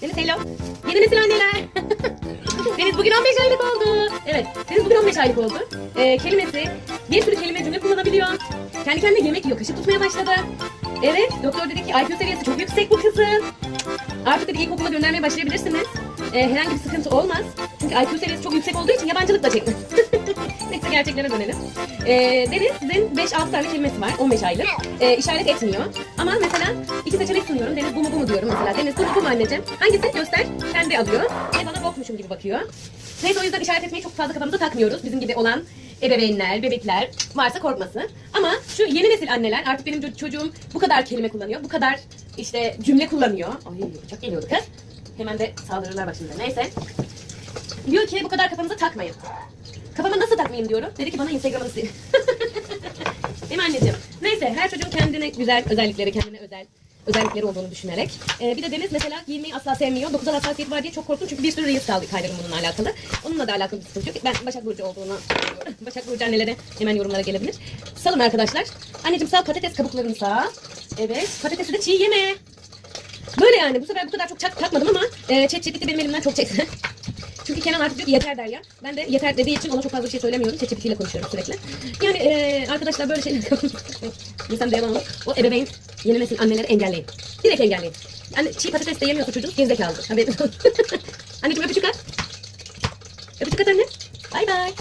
Deniz hello. Yeni nesil anneler. Deniz bugün 15 aylık oldu. Evet, Deniz bugün 15 aylık oldu. Ee, kelimesi, bir sürü kelime cümle kullanabiliyor. Kendi kendine yemek yiyor, kaşık tutmaya başladı. Evet, doktor dedi ki IQ seviyesi çok yüksek bu kızın. Artık dedi ilkokula göndermeye başlayabilirsiniz. Ee, herhangi bir sıkıntı olmaz. Çünkü IQ seviyesi çok yüksek olduğu için yabancılık da çekmez. Gerçeklere dönelim. Ee, Deniz'in 5-6 tane kelimesi var 15 aylık. Ee, işaret etmiyor. Ama mesela iki seçenek sunuyorum. Deniz bu mu bu mu diyorum mesela. Deniz bu mu bu mu anneciğim? Hangisi? Göster. Kendi alıyor. Ve bana bokmuşum gibi bakıyor. Neyse o yüzden işaret etmeyi çok fazla kafamıza takmıyoruz. Bizim gibi olan ebeveynler, bebekler varsa korkmasın. Ama şu yeni nesil anneler artık benim ço- çocuğum bu kadar kelime kullanıyor. Bu kadar işte cümle kullanıyor. Ay çok geliyordu kız. Hemen de saldırırlar başımıza. Neyse. Diyor ki bu kadar kafanıza takmayın. Kafama nasıl takmayayım diyorum. Dedi ki bana Instagram'ını sil. Değil mi anneciğim? Neyse her çocuğun kendine güzel özellikleri, kendine özel özellikleri olduğunu düşünerek. Ee, bir de Deniz mesela giyinmeyi asla sevmiyor. 9'dan hassasiyeti var diye çok korktum çünkü bir sürü reels kaldı kaydırım bununla alakalı. Onunla da alakalı bir sıkıntı yok. Ben Başak Burcu olduğunu. Başak Burcu annelere hemen yorumlara gelebilir. Salın arkadaşlar. Anneciğim sal patates kabuklarını sağ. Evet patatesi de çiğ yeme. Böyle yani bu sefer bu kadar çok çak, takmadım ama e, chat benim elimden çok çekti. Kenan artık diyor ki yeter der ya. Ben de yeter dediği için ona çok fazla bir şey söylemiyorum. İle konuşuyorum sürekli. Yani e, arkadaşlar böyle şeyler İnsan devamlı. O ebeveyn yeni nesil anneleri engelleyin. Direkt engelleyin. Yani çiğ patates de yemiyorsa çocuk gerizekalı. Olsun. Anneciğim öpücük at. Öpücük at anne. Bay bay.